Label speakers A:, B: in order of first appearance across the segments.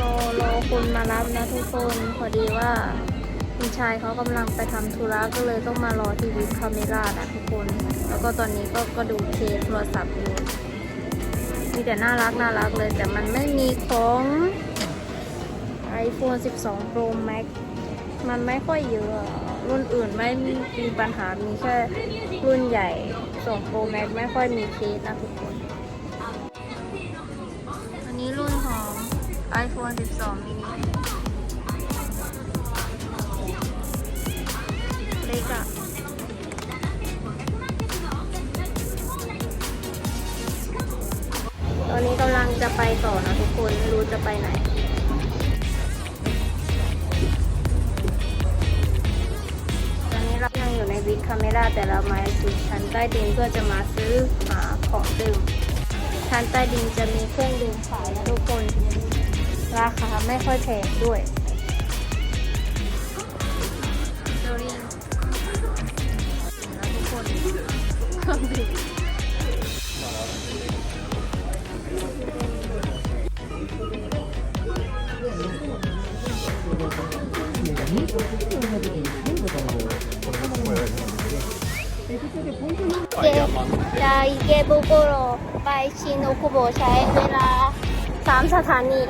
A: รอรอคนมารับนะทุกคนพอดีว่าคุณชายเขากำลังไปทำธุระก็เลยต้องมารอที่วิคคาเมล่านะทุกคน แล้วก็ตอนนี้ก็ก็ดูเคสโทรศัพท์อยู่มีแต่น่ารักน่ารักเลย แต่มันไม่มีของ iPhone 12 Pro Max มันไม่ค่อยเยอะรุ่นอื่นไม่มีปัญหามีแค่รุ่นใหญ่2 Pro Max ไม่ค่อยมีเคสนะทุกคน iPhone 12 mini เล็กอะตอนนี้กำลังจะไปต่อนะทุกคน ไม่รู้จะไปไหนตอนนี้เรายังอยู่ในวิกคาเมราแต่เรามาสู่ชั้นใต้ดินเพื่อจะมาซื้อหาของดื่มชั้นใต้ดินจะมีเครื่องดื่มขายนะทุกคน ราคาไม่ค่อยแพงด้วยโดรีนนะทุกคนเครื่องดื่มเกจากอิเกบุโกโรไปชินโอคุโบใช้เวลา 3 สถานี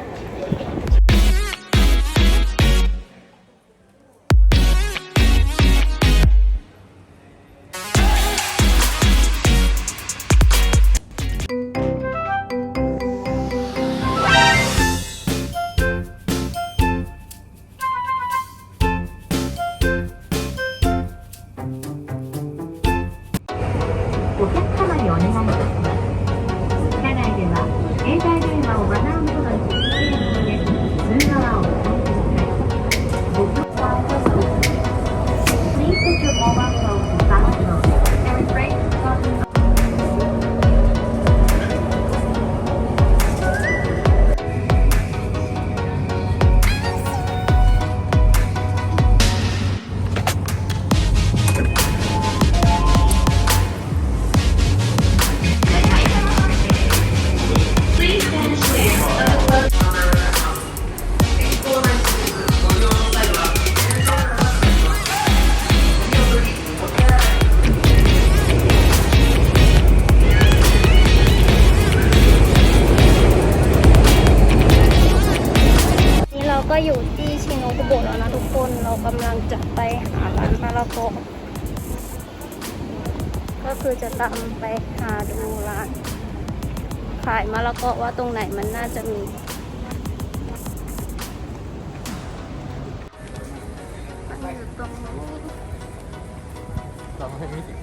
A: ไปหาดูร้าน ขายมะละกอว่าตรงไหนมันน่าจะมีมันอยู่ตรงนี้
B: เราไม่มี
A: ฮ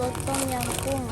A: รสต้มยำกุ้ง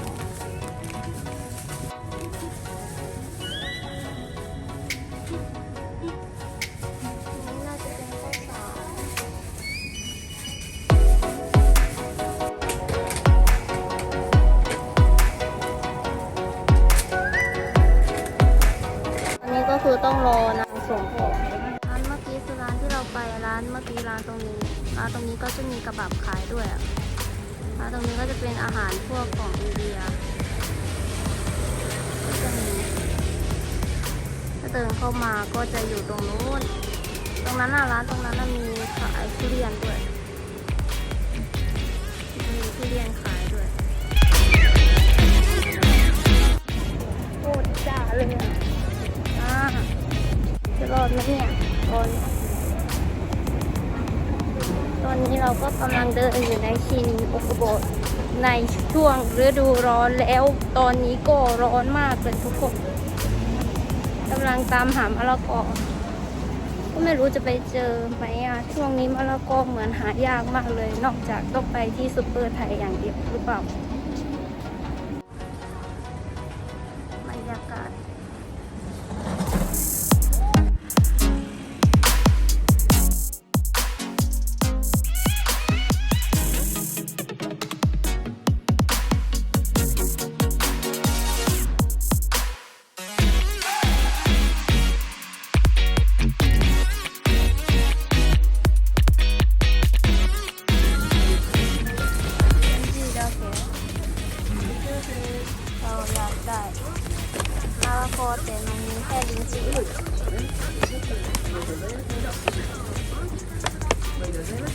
A: เดินเข้ามาก็จะอยู่ตรงนู้น ตรงนั้นน่ะร้านตรงนั้นมีขายทุเรียนด้วย มีทุเรียนขายด้วยโคตรจ้าเลยอะอ่าจะรอดไหมเนี่ยตอนตอนนี้เราก็กำลังเดินอยู่ในชินโอกโบในช่วงฤดูร้อนแล้ว ตอนนี้ก็ร้อนมากเลยทุกคน กำลังตามหามะละกอ ก็ไม่รู้จะไปเจอไหมอะ ช่วงนี้มะละกอเหมือนหายากมากเลย นอกจากต้องไปที่ซุปเปอร์ไทยอย่างเดียวหรือเปล่า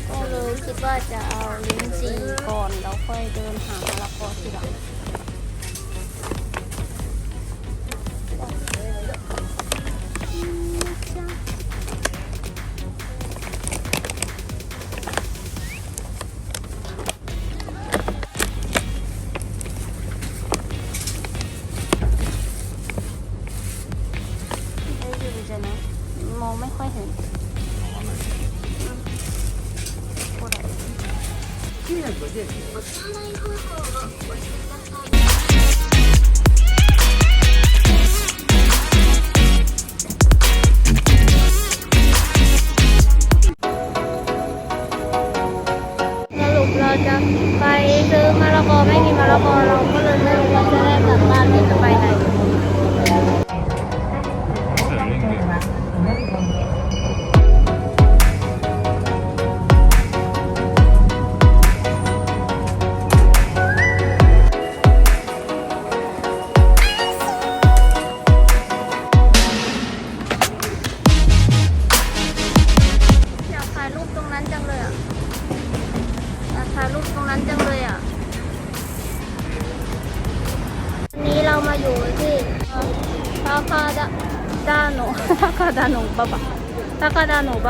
A: ก็เลยคิดว่าจะเอาลิ้นจี่ก่อนแล้วค่อยเดินหามะละกอทีหลัง ด้ดูจะนะมองไม่ค่อยเห็นพูด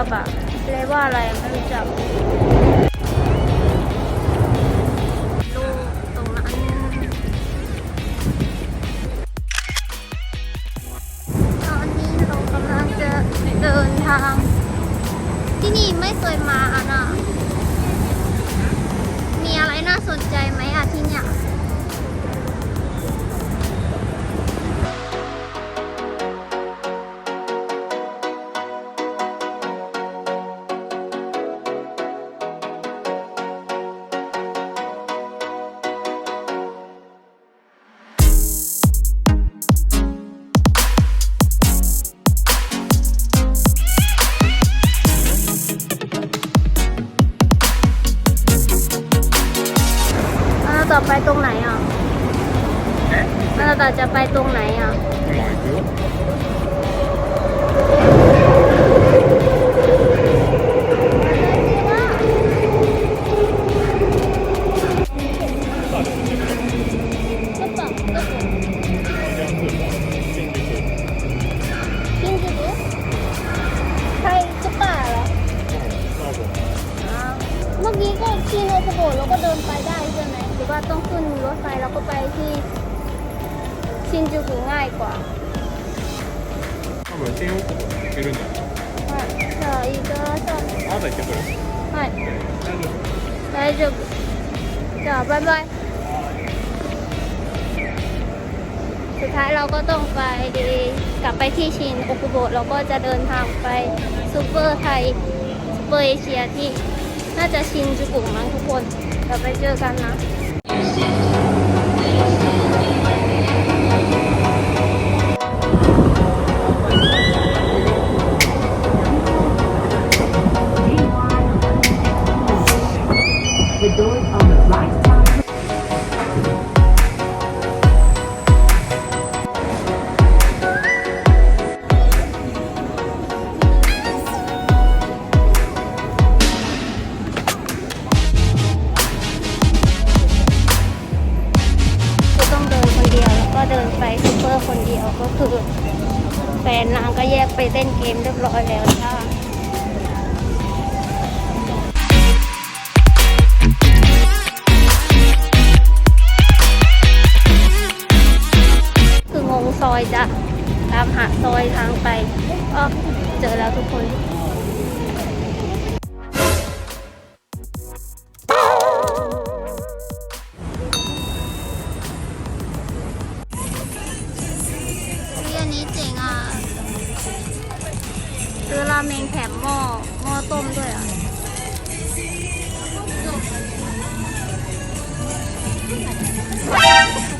A: า ไปตรงไหนอะเมื่อกี้ก็ขี่รถอสโบดแล้วก็เดินไปได้ใช่ไหมหรือว่าต้องขึ้นรถไฟแล้วก็ไปที่ ชินจูกุง่ายกว่า
B: 多分新大久保に行けるんじゃない
A: はいじゃあいいじゃあじゃ
B: まだ行ってくる
A: あはい
B: 大丈夫
A: 大丈夫じゃあバイバイสุดท้ายเราก็ต้องไปกลับไปที่ชินโอคุโบะเราก็จะเดินทางไปซูเปอร์ไทยซูเปอร์เอเชียที่น่าจะชินจูกุมั้งทุกคนเดี๋ยวไปเจอกันนะ แฟนนางก็แยกไปเล่นเกมเรียบร้อยแล้วจ้า เมงแถมหม้อหม้อต้มด้วยอะ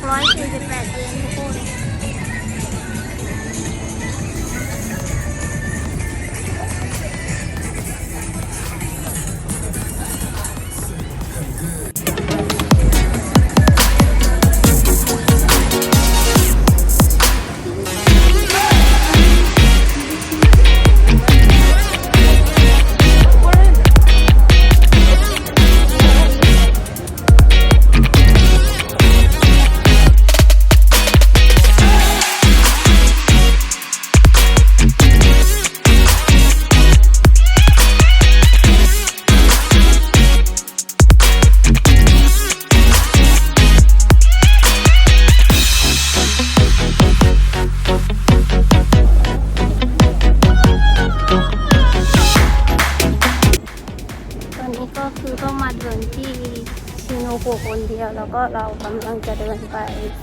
A: ร้อยสี่สิบแปดเยนทุกคน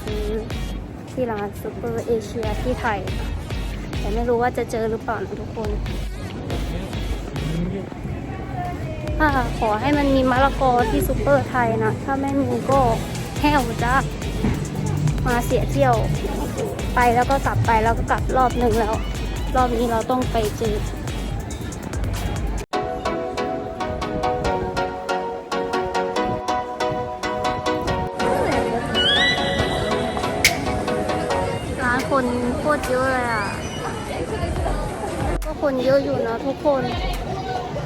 A: ซื้อที่ร้านซูเปอร์เอเชียที่ไทย แต่ไม่รู้ว่าจะเจอหรือเปล่านะทุกคนถ้าขอให้มันมีมะละกอที่ซูเปอร์ไทยนะ ถ้าไม่มีก็แห้วจ้ามาเสียเที่ยว ไปแล้วก็กลับไปแล้วก็กลับรอบหนึ่งแล้ว รอบนี้เราต้องไปเจอ คนเยอะอยู่นะทุกคน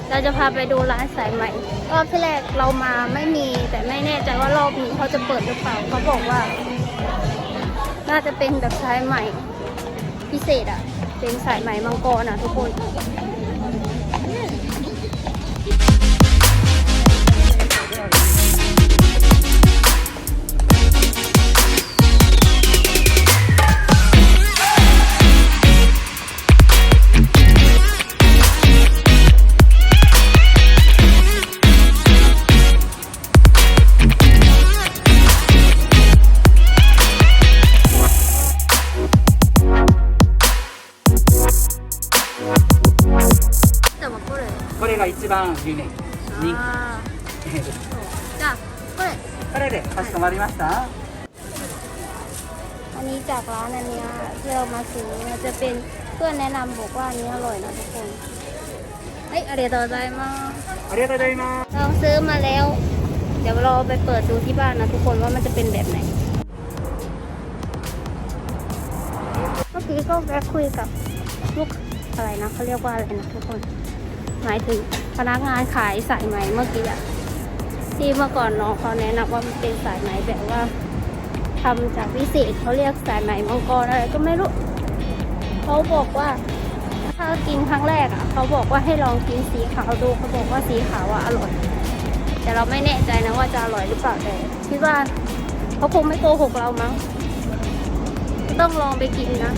A: เราจะพาไปดูร้านสายใหม่รอบที่แรกเรามาไม่มีแต่ไม่แน่ใจว่ารอบนี้เขาจะเปิดหรือเปล่าเขาบอกว่า น่าจะเป็นแบบสายใหม่พิเศษอะเป็นสายใหม่มังกรอะทุกคน
C: 9年に、
A: あーじゃあこれ
C: これでかしこまりました
A: อันนี้จากร้านอันนี้ยที่เรามาซื้อมันจะเป็นเพื่อนแนะนำบอกว่าอันนี้อร่อยนะทุกคนเฮ้ยอะไยต่อใจมาก
C: ありがとอใจมาす
A: เราซื้อมาแล้ว เดี๋ยวเราไปเปิดดูที่บ้านนะทุกคนว่ามันจะเป็นแบบไหนเมื่อกี้ก็แวะคุยกับลูกอะไรนะเขาเรียกว่าอะไรนะทุกคน หมายถึง พนักงานขายสายไหมเมื่อกี้อะที่เมื่อก่อนน้องเขาแนะนำว่ามันเป็นสายไหมแบบว่าทำจากพิเศษเขาเรียกสายไหมมังกรอะไรก็ไม่รู้เขาบอกว่าถ้ากินครั้งแรกอะเขาบอกว่าให้ลองกินสีขาวดูเขาบอกว่าสีขาวอะอร่อย แต่เราไม่แน่ใจนะว่าจะอร่อยหรือเปล่าแต่คิดว่าเขาคงไม่โกหกเรามั้งต้องลองไปกินนะ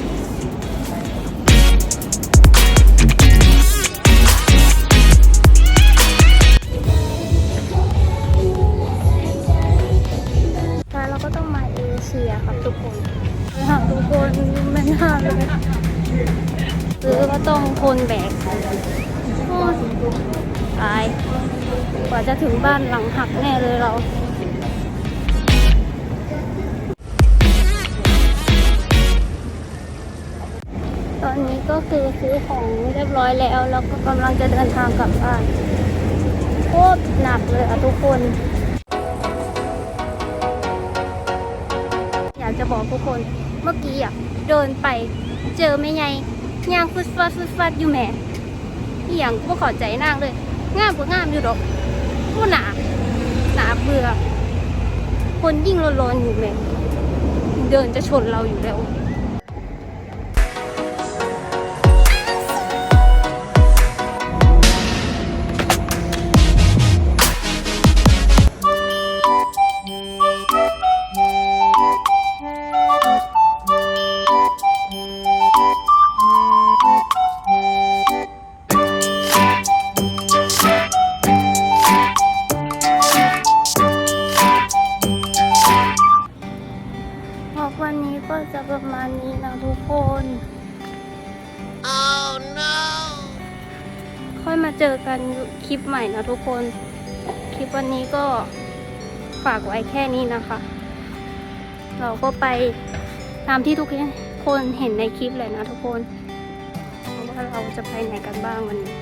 A: ถึงบ้านหลังหักแน่เลยเราตอนนี้ก็คือซื้อของเรียบร้อยแล้ว แล้วก็กำลังจะเดินทางกลับบ้านโคตรหนักเลยอะทุกคน อยากจะบอกทุกคนเมื่อกี้อะเดินไปเจอไม่ไงย่างฟุดฟัดฟุดฟัดอยู่แหม่อย่างก็ขอใจนางเลย งามก็งามอยู่ดอก ผู้หนาหนาเบื่อ คนยิ่งร้อนๆอยู่เลย เดินจะชนเราอยู่แล้ว นะทุกคน คลิปวันนี้ก็ฝากไว้แค่นี้นะคะ เราก็ไปตามที่ทุกคนเห็นในคลิปเลยนะทุกคนว่าเราจะไปไหนกันบ้างวันนี้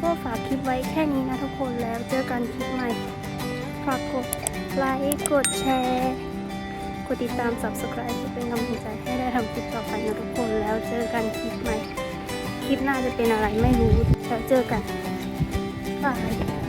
A: ก็ฝากคลิปไว้แค่นี้นะทุกคนแล้วเจอกันคลิปใหม่ ฝากกดไลค์กดแชร์กดติดตาม subscribe เพื่อเป็นกำลังใจให้ได้ทำคลิปต่อไปนะทุกคนแล้วเจอกันคลิปใหม่ คลิปหน้าจะเป็นอะไรไม่รู้แล้วเจอกัน บาย